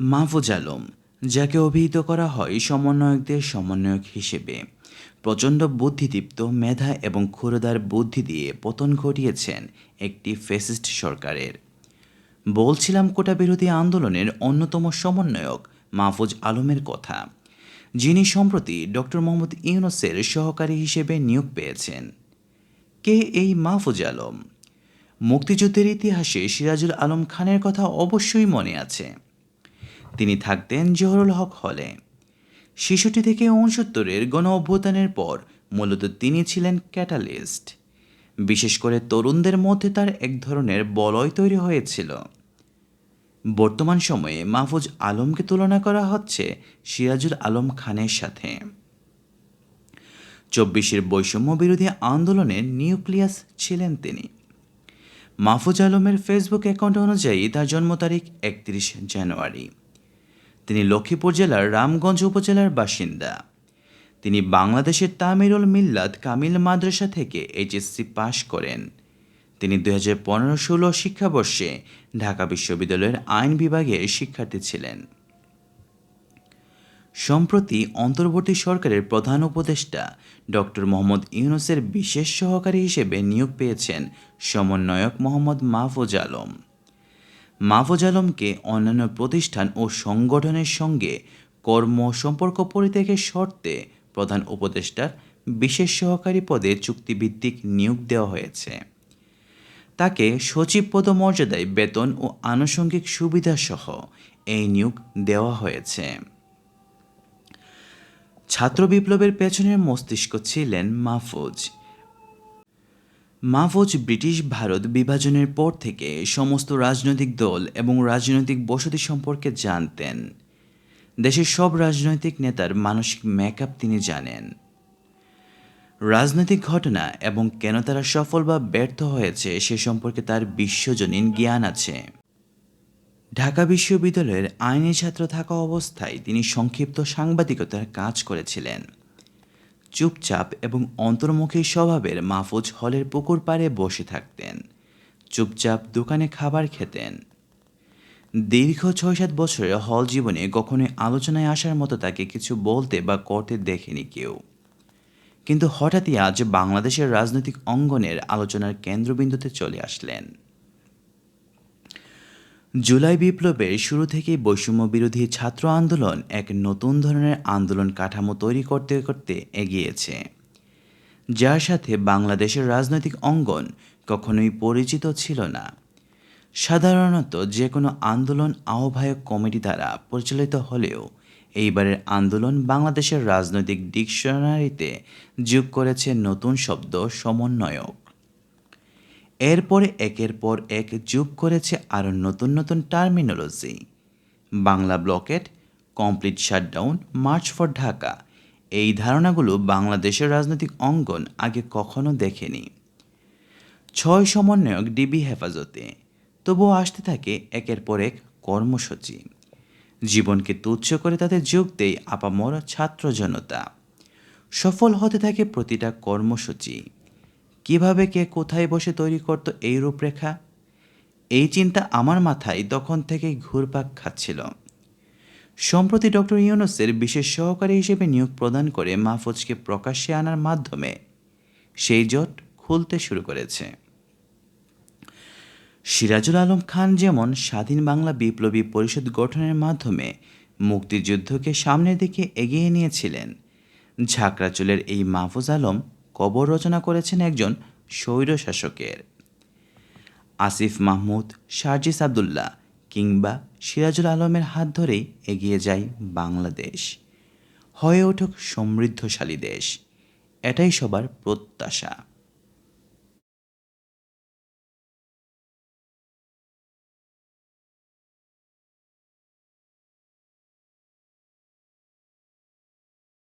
মাহফুজ আলম, যাকে অভিহিত করা হয় সমন্বয়কদের সমন্বয়ক হিসেবে, প্রচণ্ড বুদ্ধিদীপ্ত মেধা এবং ক্ষুরদার বুদ্ধি দিয়ে পতন ঘটিয়েছেন একটি ফেসিস্ট সরকারের। বলছিলাম কোটা বিরোধী আন্দোলনের অন্যতম সমন্বয়ক মাহফুজ আলমের কথা, যিনি সম্প্রতি ডক্টর মোহাম্মদ ইউনুসের সহকারী হিসেবে নিয়োগ পেয়েছেন। কে এই মাহফুজ আলম? মুক্তিযুদ্ধের ইতিহাসে সিরাজুল আলম খানের কথা অবশ্যই মনে আছে। তিনি থাকতেন জহরুল হক হলে। শিশুটি থেকে উনসত্তরের গণ অভ্যুত্থানের পর মূলত তিনি ছিলেন ক্যাটালিস্ট। বিশেষ করে তরুণদের মধ্যে তার এক ধরনের বলয় তৈরি হয়েছিল। বর্তমান সময়ে মাহফুজ আলমকে তুলনা করা হচ্ছে সিরাজুল আলম খানের সাথে। চব্বিশের বৈষম্য বিরোধী আন্দোলনের নিউক্লিয়াস ছিলেন তিনি। মাহফুজ আলমের ফেসবুক অ্যাকাউন্ট অনুযায়ী তার জন্ম তারিখ একত্রিশ জানুয়ারি। তিনি লক্ষ্মীপুর জেলার রামগঞ্জ উপজেলার বাসিন্দা। তিনি বাংলাদেশের তামিরুল মিল্লাত কামিল মাদ্রাসা থেকে এইচএসসি পাশ করেন। তিনি দুই হাজার পনেরো ষোলো শিক্ষাবর্ষে ঢাকা বিশ্ববিদ্যালয়ের আইন বিভাগের শিক্ষার্থী ছিলেন। সম্প্রতি অন্তর্বর্তী সরকারের প্রধান উপদেষ্টা ডক্টর মোহাম্মদ ইউনুসের বিশেষ সহকারী হিসেবে নিয়োগ পেয়েছেন সমন্বয়ক মোহাম্মদ মাহফুজ আলম। মাহফুজ আলমকে অন্যান্য প্রতিষ্ঠান ও সংগঠনের সঙ্গে কর্ম সম্পর্ক পরিত্যাগের শর্তে প্রধান উপদেষ্টার বিশেষ সহকারী পদে চুক্তিভিত্তিক নিয়োগ দেওয়া হয়েছে। তাকে সচিব পদমর্যাদায় বেতন ও আনুষঙ্গিক সুবিধাসহ এই নিয়োগ দেওয়া হয়েছে। ছাত্র বিপ্লবের পেছনের মস্তিষ্ক ছিলেন মাহফুজ। মাহফুজ ব্রিটিশ ভারত বিভাজনের পর থেকে সমস্ত রাজনৈতিক দল এবং রাজনৈতিক বসতি সম্পর্কে জানতেন। দেশের সব রাজনৈতিক নেতার মানসিক মেকআপ তিনি জানেন। রাজনৈতিক ঘটনা এবং কেন তারা সফল বা ব্যর্থ হয়েছে সে সম্পর্কে তার বিশ্বজনীন জ্ঞান আছে। ঢাকা বিশ্ববিদ্যালয়ের আইনি ছাত্র থাকা অবস্থায় তিনি সংক্ষিপ্ত সাংবাদিকতার কাজ করেছিলেন। চুপচাপ এবং অন্তর্মুখী স্বভাবের মাহফুজ হলের পুকুর পাড়ে বসে থাকতেন। চুপচাপ দোকানে খাবার খেতেন। দীর্ঘ ছয় সাত বছরের হল জীবনে কখনোই আলোচনায় আসার মতো তাকে কিছু বলতে বা করতে দেখেনি কেউ। কিন্তু হঠাৎই আজ বাংলাদেশের রাজনৈতিক অঙ্গনের আলোচনার কেন্দ্রবিন্দুতে চলে আসলেন। জুলাই বিপ্লবের শুরু থেকেই বৈষম্য বিরোধী ছাত্র আন্দোলন এক নতুন ধরনের আন্দোলন কাঠামো তৈরি করতে করতে এগিয়েছে। যার সাথে বাংলাদেশের রাজনৈতিক অঙ্গন কখনোই পরিচিত ছিল না। সাধারণত যে কোনো আন্দোলন আহ্বায়ক কমিটি দ্বারা পরিচালিত হলেও এইবারের আন্দোলন বাংলাদেশের রাজনৈতিক ডিকশনারিতে যোগ করেছে নতুন শব্দ সমন্বয়ক। এরপরে একের পর এক যোগ করেছে আরও নতুন নতুন terminology. Bangla blockade, complete shutdown, march for Dhaka. এই ধারণাগুলো বাংলাদেশের রাজনৈতিক অঙ্গন আগে কখনো দেখেনি। ছয় সমন্বয়ক ডিবি হেফাজতে, তবুও আসতে থাকে একের পর এক কর্মসূচি। জীবনকে তুচ্ছ করে তাদের যোগ দেয় আপামর ছাত্র জনতা। সফল হতে থাকে প্রতিটা কর্মসূচি। কীভাবে কে কোথায় বসে তৈরি করত এই রূপরেখা? এই চিন্তা আমার মাথায় তখন থেকেই ঘুরপাক খাচ্ছিল। সম্প্রতি ডক্টর ইউনুসের বিশেষ সহকারী হিসেবে নিয়োগ প্রদান করে মাহফুজকে প্রকাশ্যে আনার মাধ্যমে সেই জট খুলতে শুরু করেছে। সিরাজুল আলম খান যেমন স্বাধীন বাংলা বিপ্লবী পরিষদ গঠনের মাধ্যমে মুক্তিযুদ্ধকে সামনের দিকে এগিয়ে নিয়েছিলেন ঝাঁকড়াচুলের এই মাহফুজ আলম কবর রচনা করেছেন একজন স্বৈরশাসকের। আসিফ মাহমুদ শারজিস আবদুল্লাহ কিংবা সিরাজুল আলমের হাত ধরেই এগিয়ে যায় বাংলাদেশ। হয়ে উঠুক সমৃদ্ধশালী দেশ। এটাই সবার প্রত্যাশা।